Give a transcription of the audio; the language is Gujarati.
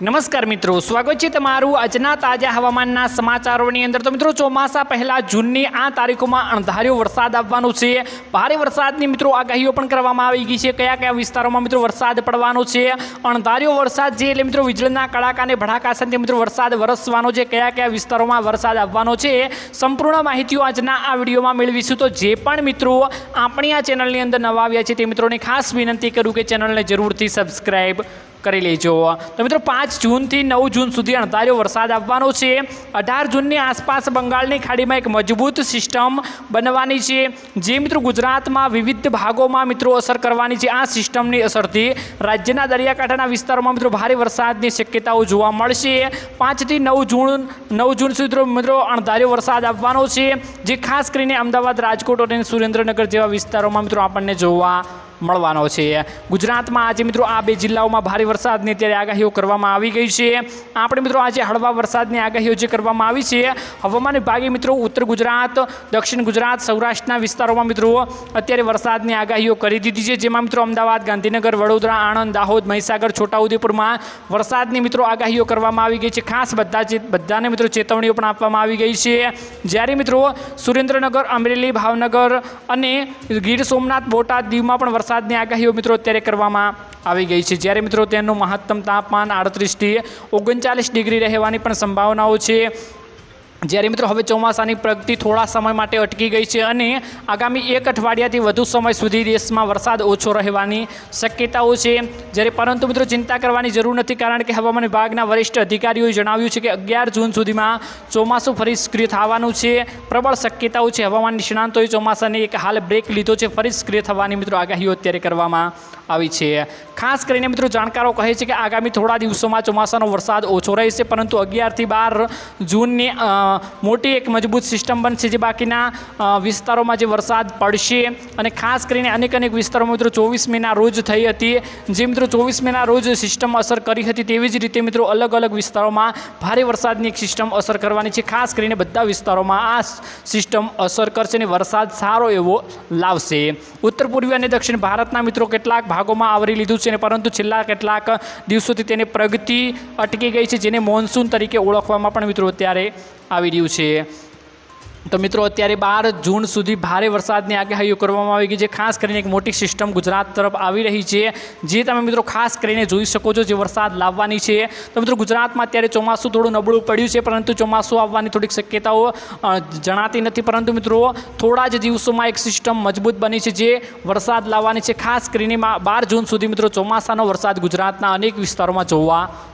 નમસ્કાર મિત્રો, સ્વાગત છે તમારું આજના તાજા હવામાનના સમાચારોની અંદર. તો મિત્રો, ચોમાસા પહેલાં જૂનની આ તારીખોમાં અણધાર્યો વરસાદ આવવાનો છે. ભારે વરસાદની મિત્રો આગાહીઓ પણ કરવામાં આવી ગઈ છે. કયા કયા વિસ્તારોમાં મિત્રો વરસાદ પડવાનો છે? અણધાર્યો વરસાદ જે એટલે મિત્રો વીજળીના કડાકા અને ભડાકા સાથે મિત્રો વરસાદ વરસવાનો છે. કયા કયા વિસ્તારોમાં વરસાદ આવવાનો છે? સંપૂર્ણ માહિતીઓ આજના આ વિડીયોમાં મેળવીશું. તો જે પણ મિત્રો આપણી આ ચેનલની અંદર નવા આવ્યા છે તે મિત્રોને ખાસ વિનંતી કરું કે ચેનલને જરૂરથી સબસ્ક્રાઈબ કરી લેજો. તો મિત્રો પાંચ જૂનથી નવ જૂન સુધી અણધાર્યો વરસાદ આવવાનો છે. અઢાર જૂનની આસપાસ બંગાળની ખાડીમાં એક મજબૂત સિસ્ટમ બનવાની છે. જે મિત્રો ગુજરાતમાં વિવિધ ભાગોમાં મિત્રો અસર કરવાની છે. આ સિસ્ટમની અસરથી રાજ્યના દરિયાકાંઠાના વિસ્તારોમાં મિત્રો ભારે વરસાદની શક્યતાઓ જોવા મળશે. પાંચથી નવ જૂન નવ જૂન સુધી મિત્રો અણધાર્યો વરસાદ આવવાનો છે. જે ખાસ કરીને અમદાવાદ, રાજકોટ અને સુરેન્દ્રનગર જેવા વિસ્તારોમાં મિત્રો આપણને જોવા મળવાનો છે. ગુજરાતમાં આજે મિત્રો આ બે જિલ્લાઓમાં ભારે વરસાદની અત્યારે આગાહીઓ કરવામાં આવી ગઈ છે. આપણે મિત્રો આજે હળવા વરસાદની આગાહીઓ જે કરવામાં આવી છે, હવામાન વિભાગે મિત્રો ઉત્તર ગુજરાત, દક્ષિણ ગુજરાત, સૌરાષ્ટ્રના વિસ્તારોમાં મિત્રો અત્યારે વરસાદની આગાહીઓ કરી દીધી છે. જેમાં મિત્રો અમદાવાદ, ગાંધીનગર, વડોદરા, આણંદ, દાહોદ, મહીસાગર, છોટાઉદેપુરમાં વરસાદની મિત્રો આગાહીઓ કરવામાં આવી ગઈ છે. ખાસ બધા બધાને મિત્રો ચેતવણીઓ પણ આપવામાં આવી ગઈ છે. જ્યારે મિત્રો સુરેન્દ્રનગર, અમરેલી, ભાવનગર અને ગીર સોમનાથ, બોટાદ, દીવમાં પણ વરસાદની આગાહીઓ મિત્રો અત્યારે કરવામાં આવી ગઈ છે. જ્યારે મિત્રો તેનું મહત્તમ તાપમાન આડત્રીસથી ઓગણચાલીસ ડિગ્રી રહેવાની પણ સંભાવનાઓ છે. જ્યારે મિત્રો હવે ચોમાસાની પ્રગતિ થોડા સમય માટે અટકી ગઈ છે અને આગામી એક અઠવાડિયાથી વધુ સમય સુધી દેશમાં વરસાદ ઓછો રહેવાની શક્યતાઓ છે. જ્યારે પરંતુ મિત્રો ચિંતા કરવાની જરૂર નથી કારણ કે હવામાન વિભાગના વરિષ્ઠ અધિકારીઓએ જણાવ્યું છે કે અગિયાર જૂન સુધીમાં ચોમાસું ફરી સક્રિય થવાનું છે. પ્રબળ શક્યતાઓ છે. હવામાન નિષ્ણાંતોએ ચોમાસાને એક હાલ બ્રેક લીધો છે. ફરી સક્રિય થવાની મિત્રો આગાહીઓ અત્યારે કરવામાં આવી છે. ખાસ કરીને મિત્રો જાણકારો કહે છે કે આગામી થોડા દિવસોમાં ચોમાસાનો વરસાદ ઓછો રહેશે, પરંતુ અગિયારથી બાર જૂનની મોટી એક મજબૂત સિસ્ટમ બનશે જે બાકીના વિસ્તારોમાં જે વરસાદ પડશે અને ખાસ કરીને અનેક અનેક વિસ્તારોમાં મિત્રો ચોવીસ મેના રોજ થઈ હતી. જે મિત્રો ચોવીસ મેના રોજ સિસ્ટમ અસર કરી હતી તેવી જ રીતે મિત્રો અલગ અલગ વિસ્તારોમાં ભારે વરસાદની એક સિસ્ટમ અસર કરવાની છે. ખાસ કરીને બધા વિસ્તારોમાં આ સિસ્ટમ અસર કરશે અને વરસાદ સારો એવો લાવશે. ઉત્તર પૂર્વી અને દક્ષિણ ભારતના મિત્રો કેટલાક ભાગોમાં આવરી લીધું છે પરંતુ છેલ્લા કેટલાક દિવસોથી તેની પ્રગતિ અટકી ગઈ છે, જેને મોન્સૂન તરીકે ઓળખવામાં પણ મિત્રો અત્યારે આવી રહ્યું છે. તો મિત્રો, અત્યારે બાર જૂન સુધી ભારે વરસાદની આગાહીઓ કરવામાં આવી ગઈ છે. ખાસ કરીને એક મોટી સિસ્ટમ ગુજરાત તરફ આવી રહી છે, જે તમે મિત્રો ખાસ કરીને જોઈ શકો છો જે વરસાદ લાવવાની છે. તો મિત્રો, ગુજરાતમાં અત્યારે ચોમાસું થોડું નબળું પડ્યું છે, પરંતુ ચોમાસું આવવાની થોડીક શક્યતાઓ જણાતી નથી. પરંતુ મિત્રો, થોડા જ દિવસોમાં એક સિસ્ટમ મજબૂત બની છે જે વરસાદ લાવવાની છે. ખાસ કરીને બાર જૂન સુધી મિત્રો ચોમાસાનો વરસાદ ગુજરાતના અનેક વિસ્તારોમાં જોવા